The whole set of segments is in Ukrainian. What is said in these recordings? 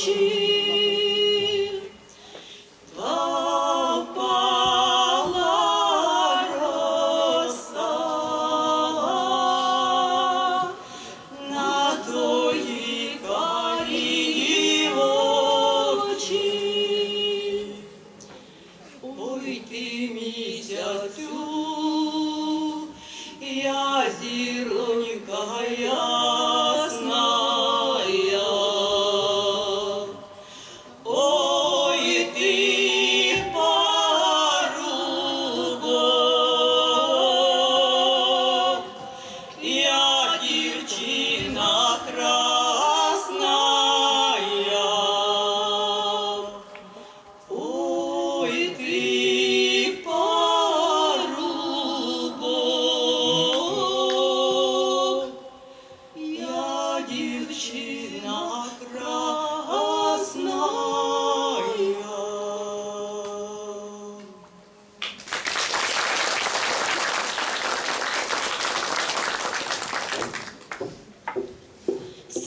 Luci.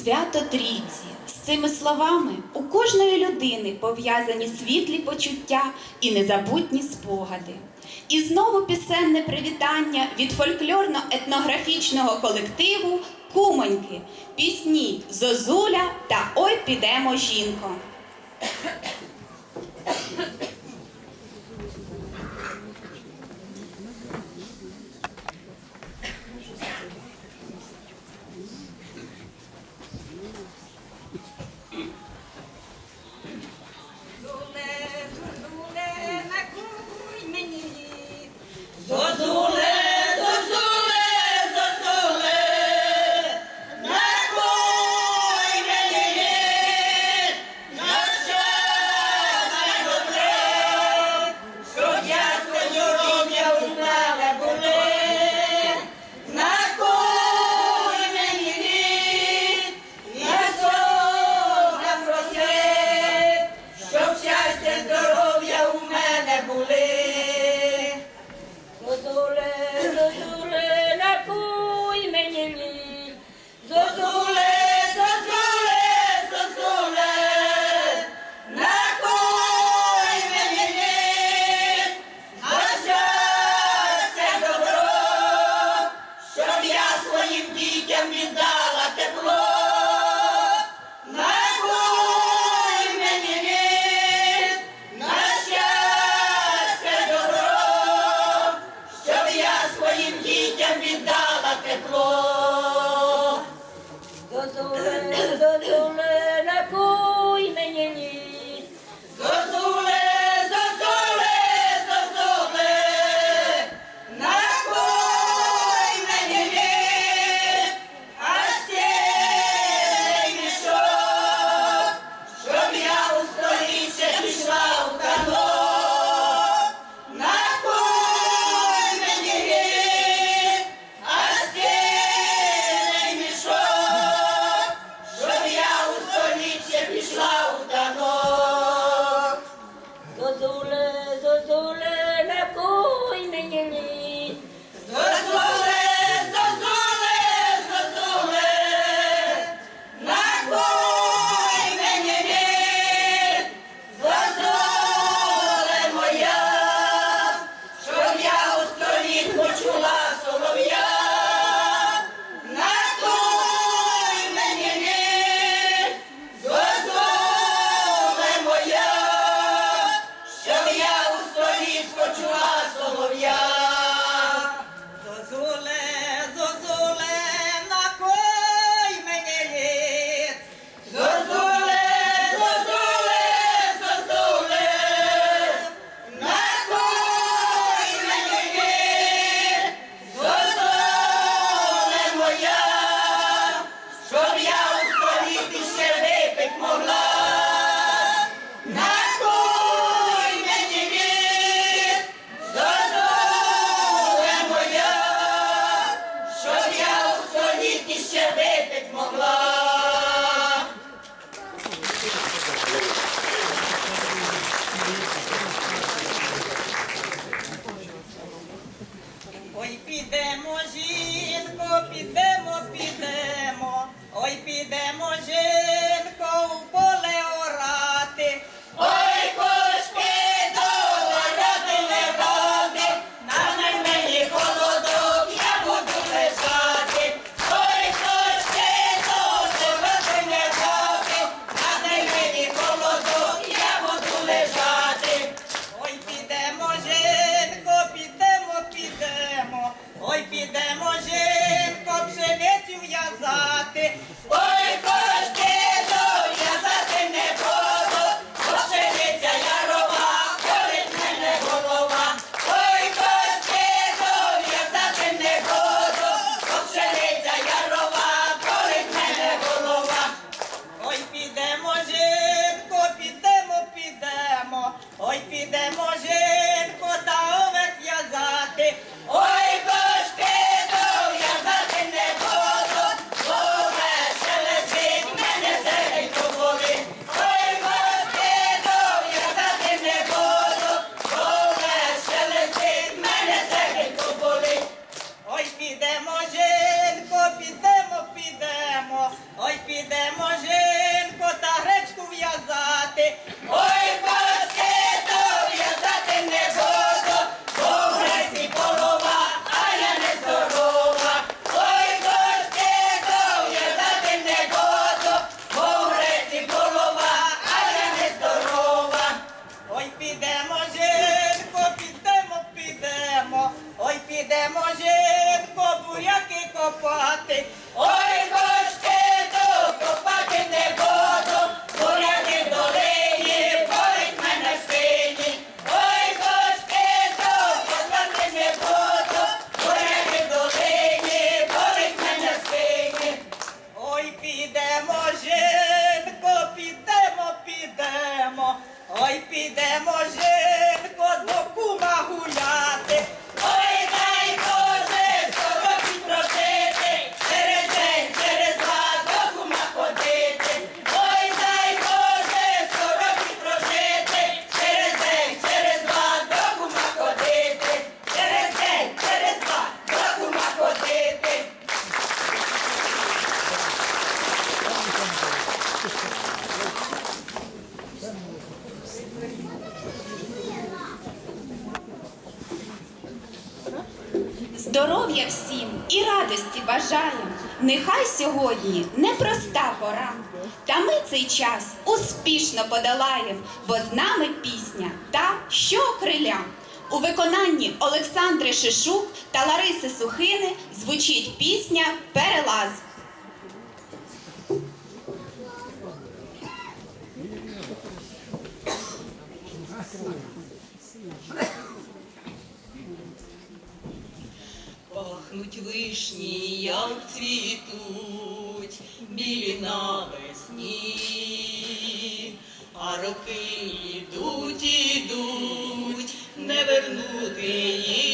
Свято Трійці. З цими словами у кожної людини пов'язані світлі почуття і незабутні спогади. І знову пісенне привітання від фольклорно-етнографічного колективу Кумоньки, пісні Зозуля та Ой підемо жінко. Підемо, жінко, підемо, підемо. Ой, підемо, жінко, opate Сьогодні непроста пора. Та ми цей час успішно подолаєм, бо з нами пісня та що криля. У виконанні Олександри Шишук та Лариси Сухини звучить пісня Перелаз. Пахнуть вишні, як цвітуть, білі навесні, а роки йдуть, ідуть, не вернути їх.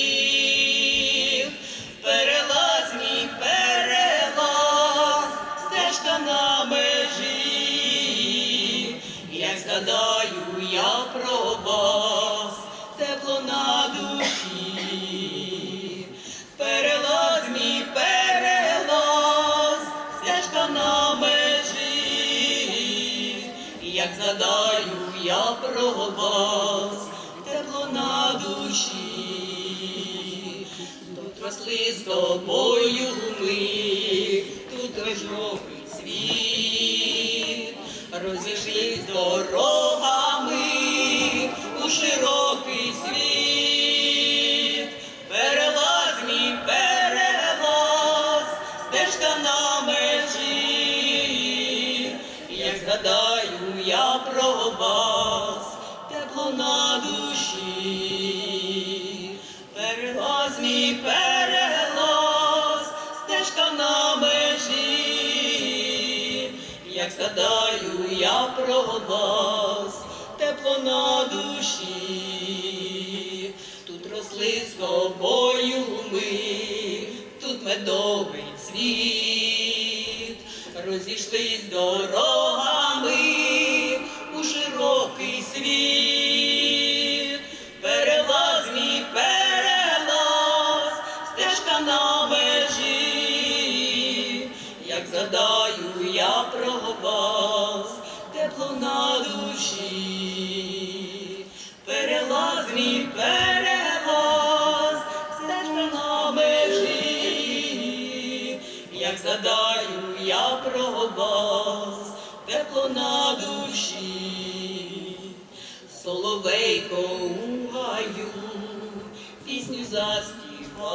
Згадаю я про вас, тепло на душі, тут росли з тобою ми, тут рожовий світ, розійшлись дорогами у широкий світ. Перелаз мій перелаз, стежка на межі, як згадаю я про вас, тепло на душі. Перелаз мій перелаз, стежка на межі, як згадаю я про вас, тепло на душі. Тут росли з тобою ми, тут медовий цвіт, розійшлись дорогами соловейко у гаю, пісню заспівав,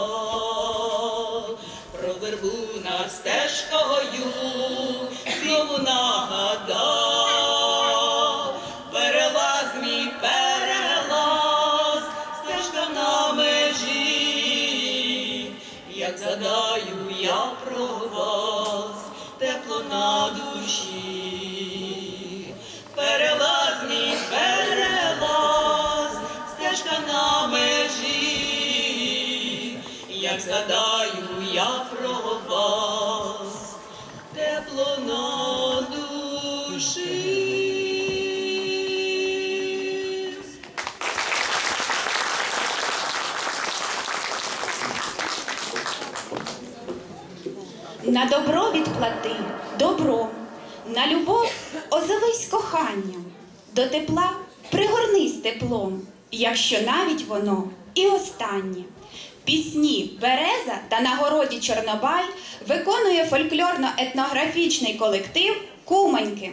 про вербу над стежкою, вона. згадаю я про вас, тепло на душі. На добро відплати добро, на любов озовись коханням, до тепла пригорнись теплом, якщо навіть воно і останнє. Пісні Береза та на городі Чорнобай виконує фольклорно-етнографічний колектив Куманьки.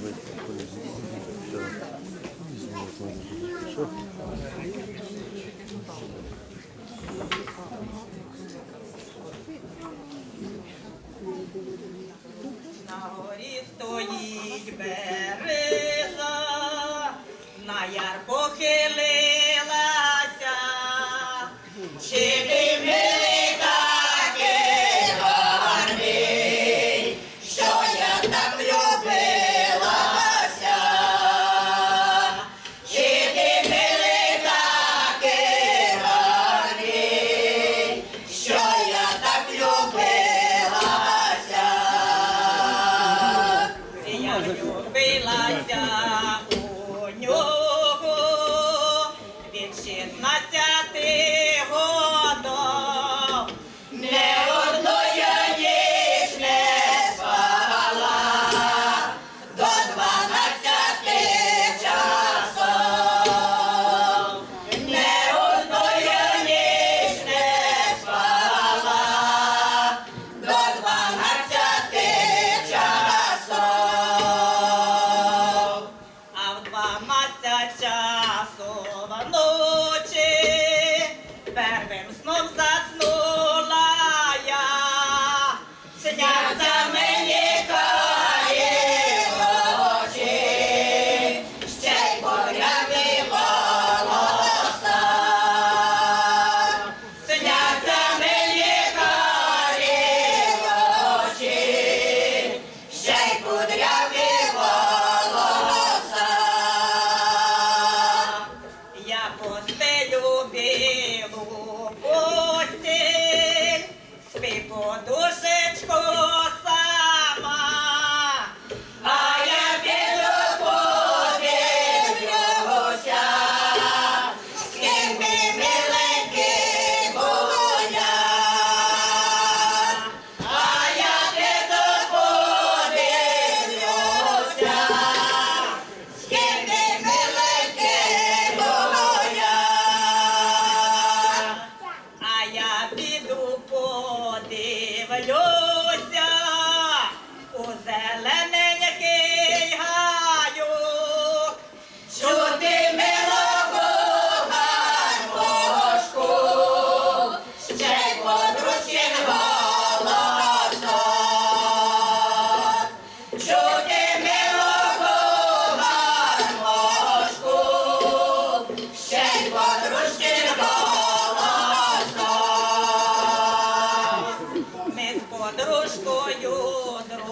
Cheio. піду подивлюся у зелене. дорожкою, дорожкою.